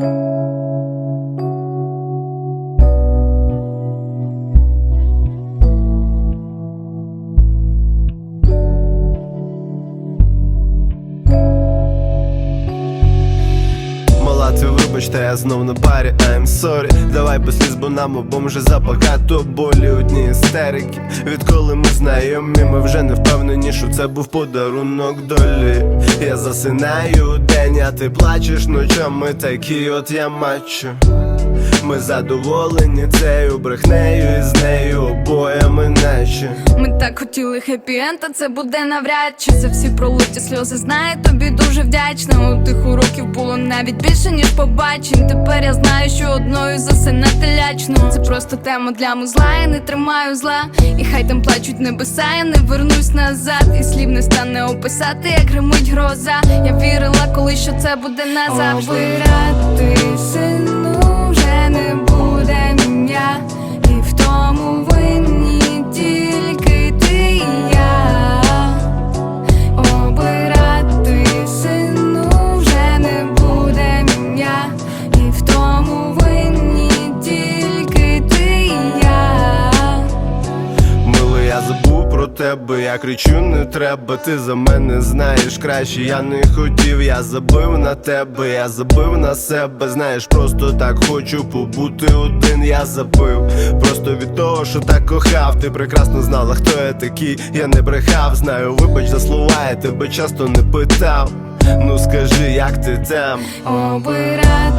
Música та я знов на парі, I'm sorry. Давай без бо нам обом вже забагато болі істерики. Відколи ми знайомі, ми вже не впевнені, що це був подарунок долі. Я засинаю день, а ти плачеш ночами, такі от я мачо. Ми задоволені цією брехнею і з нею хотіли хеппі-енд, а це буде навряд чи за всі пролиті сльози знаю, тобі дуже вдячна. У тих уроків було навіть більше, ніж побачень. Тепер я знаю, що одною засинати лячно. Це просто тема для музла, я не тримаю зла. І хай там плачуть небеса, я не вернусь назад. І слів не стане описати, як гримить гроза. Я вірила, коли що це буде назавжди. Обирати тебе, я кричу, не треба, ти за мене знаєш краще, я не хотів, я забив на тебе, я забив на себе, знаєш, просто так хочу побути один, я забив. Просто від того, що так кохав, ти прекрасно знала, хто я такий, я не брехав, знаю, вибач за слова, я тебе часто не питав. Ну скажи, як ти там? Обирати